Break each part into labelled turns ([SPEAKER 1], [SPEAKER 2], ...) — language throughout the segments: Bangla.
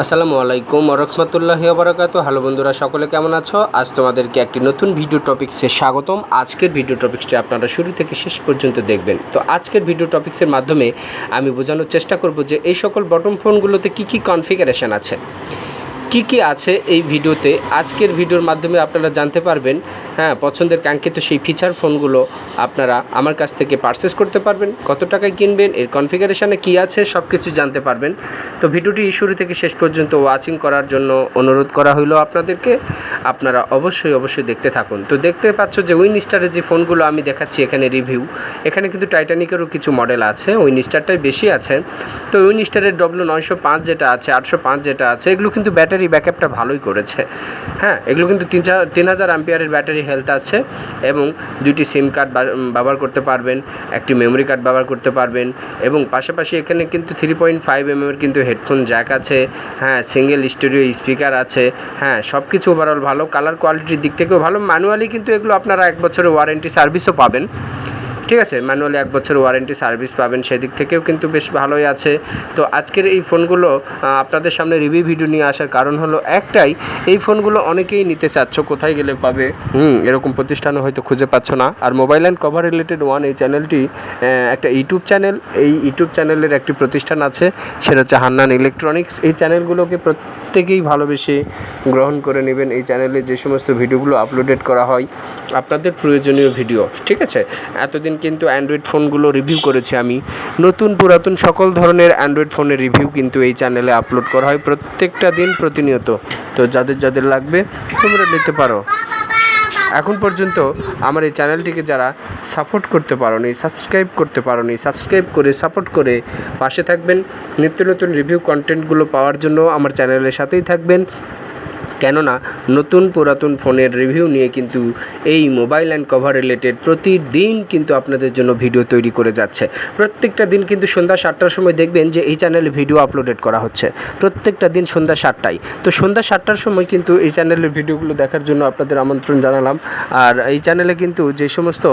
[SPEAKER 1] আসসালামু আলাইকুম রহমতুল্লাহি বারাকাতু হ্যালো বন্ধুরা, সকলে কেমন আছো? আজ তোমাদেরকে একটি নতুন ভিডিও টপিক্সে স্বাগতম। আজকের ভিডিও টপিক্সটি আপনারা শুরু থেকে শেষ পর্যন্ত দেখবেন। তো আজকের ভিডিও টপিক্সের মাধ্যমে আমি বোঝানোর চেষ্টা করব যে এই সকল বটম ফোনগুলোতে কী কী কনফিগারেশন আছে। কি কি আছে এই ভিডিওতে? আজকের ভিডিওর মাধ্যমে আপনারা জানতে পারবেন হ্যাঁ পছন্দের কাঙ্ক্ষিত সেই ফিচার ফোনগুলো আপনারা আমার কাছ থেকে পারচেস করতে পারবেন। কত টাকায় কিনবেন, এর কনফিগারেশানে কী আছে সব কিছু জানতে পারবেন। তো ভিডিওটি শুরু থেকে শেষ পর্যন্ত ওয়াচিং করার জন্য অনুরোধ করা হলো আপনাদেরকে। আপনারা অবশ্যই অবশ্যই দেখতে থাকুন। তো দেখতে পাচ্ছ যে উইন স্টারের যে ফোনগুলো আমি দেখাচ্ছি এখানে রিভিউ এখানে কিন্তু টাইটানিকেরও কিছু মডেল আছে উইন স্টারটাই বেশি আছে। তো উইন স্টারের ডব্লু নয়শো পাঁচ যেটা আছে, আটশো পাঁচ যেটা আছে, এগুলো কিন্তু ব্যাটারি ব্যাকআপটা ভালোই করেছে। হ্যাঁ এগুলো কিন্তু তিন চার, তিন হাজার অ্যাম্পিয়ারের ব্যাটারি হেলথ আছে এবং দুইটি সিম কার্ড ব্যবহার করতে পারবেন, একটি মেমোরি কার্ড ব্যবহার করতে পারবেন এবং পাশাপাশি এখানে কিন্তু থ্রি পয়েন্ট ফাইভ এম এর কিন্তু হেডফোন জ্যাক আছে হ্যাঁ সিঙ্গেল স্টুডিও স্পিকার আছে হ্যাঁ সব কিছু ওভারঅল ভালো কালার কোয়ালিটির দিক থেকেও ভালো। ম্যানুয়ালি কিন্তু এগুলো আপনারা এক বছরের ওয়ারেন্টি সার্ভিসও পাবেন। ঠিক আছে ম্যানুয়ালি এক বছর ওয়ারেন্টি সার্ভিস পাবেন সেদিক থেকেও কিন্তু বেশ ভালোই আছে। তো আজকের এই ফোনগুলো আপনাদের সামনে রিভিউ ভিডিও নিয়ে আসার কারণ হলো একটাই, এই ফোনগুলো অনেকেই নিতে চাচ্ছ, কোথায় গেলে পাবে? হুম, এরকম প্রতিষ্ঠানও হয়তো খুঁজে পাচ্ছ না। আর mobile and cover related one এই চ্যানেলটি একটা ইউটিউব চ্যানেল এই ইউটিউব চ্যানেলের একটি প্রতিষ্ঠান আছে, সেটা হচ্ছে হান্নান ইলেকট্রনিক্স এই চ্যানেলগুলোকে প্রত্যেকেই ভালোবেসে গ্রহণ করে নেবেন। এই চ্যানেলে যে সমস্ত ভিডিওগুলো আপলোডেড করা হয়, আপনাদের প্রয়োজনীয় ভিডিও ঠিক আছে? এতদিন কিন্তু অ্যান্ড্রয়েড ফোনগুলো রিভিউ করেছি আমি। নতুন, পুরাতন সকল ধরনের অ্যান্ড্রয়েড ফোনের রিভিউ কিন্তু এই চ্যানেলে আপলোড করা হয় প্রত্যেকটা দিন প্রতিনিয়ত। তো যাদের যাদের লাগবে, তোমরা নিতে পারো। এখন পর্যন্ত আমার এই চ্যানেলটিকে যারা সাপোর্ট করতে পারোনি সাবস্ক্রাইব করতে পারোনি সাবস্ক্রাইব করে সাপোর্ট করে পাশে থাকবেন। নিত্য নতুন রিভিউ কন্টেন্টগুলো পাওয়ার জন্য আমার চ্যানেলের সাথেই থাকবেন। কেননা নতুন পুরাতন ফোনের রিভিউ নিয়ে কিন্তু এই মোবাইল অ্যান্ড কভার রিলেটেড প্রতিদিন কিন্তু আপনাদের জন্য ভিডিও তৈরি করে যাচ্ছে। প্রত্যেকটা দিন কিন্তু সন্ধ্যা সাতটার সময় দেখবেন যে এই চ্যানেলে ভিডিও আপলোডেড করা হচ্ছে। প্রত্যেকটা দিন সন্ধ্যা সাতটায়। তো সন্ধ্যা সাতটার সময় কিন্তু এই চ্যানেলের ভিডিওগুলো দেখার জন্য আপনাদের আমন্ত্রণ জানালাম। আর এই চ্যানেলে কিন্তু যে সমস্ত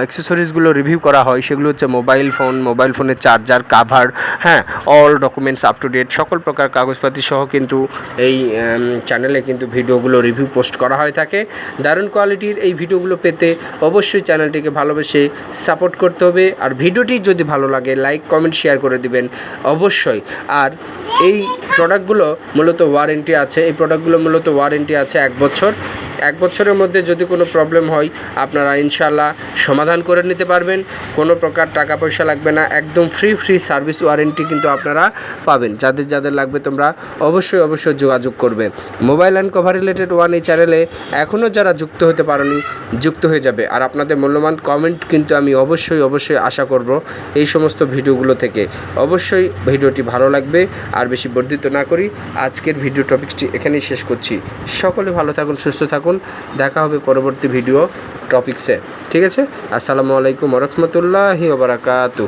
[SPEAKER 1] অ্যাক্সেসরিজগুলো রিভিউ করা হয়, সেগুলো হচ্ছে মোবাইল ফোন, মোবাইল ফোনের চার্জার কাভার হ্যাঁ all documents up to date সকল প্রকার কাগজপাতি সহ কিন্তু এই চ্যানেলে কিন্তু ভিডিওগুলো রিভিউ পোস্ট করা হয়ে থাকে। দারুণ কোয়ালিটির এই ভিডিওগুলো পেতে অবশ্যই চ্যানেলটিকে ভালোবেসে সাপোর্ট করতে হবে। আর ভিডিওটি যদি ভালো লাগে লাইক কমেন্ট শেয়ার করে দিবেন অবশ্যই। আর এই প্রোডাক্টগুলো মূলত ওয়ারেন্টি আছে। এই প্রোডাক্টগুলো মূলত ওয়ারেন্টি আছে এক বছর। এক বছরের মধ্যে যদি কোনো প্রবলেম হয়, আপনারা ইনশাল্লাহ সমাধান করে নিতে পারবেন। কোনো প্রকার টাকা পয়সা লাগবে না, একদম ফ্রি ফ্রি সার্ভিস ওয়ারেন্টি কিন্তু আপনারা পাবেন। যাদের যাদের লাগবে তোমরা অবশ্যই অবশ্যই যোগাযোগ করবে। Mobile and cover related one এই চ্যানেলে এখনও যারা যুক্ত হতে পারেনি, যুক্ত হয়ে যাবে। আর আপনাদের মূল্যবান কমেন্ট কিন্তু আমি অবশ্যই অবশ্যই আশা করব এই সমস্ত ভিডিওগুলো থেকে। অবশ্যই ভিডিওটি ভালো লাগবে, আর বেশি বর্ধিত না করি, আজকের ভিডিও টপিকটি এখানেই শেষ করছি। সকলে ভালো থাকুন, সুস্থ থাকুন দেখা হবে পরবর্তী ভিডিও টপিক্সে ঠিক আছে? আসসালামু আলাইকুম রহমতুল্লাহি ওবরাকাতু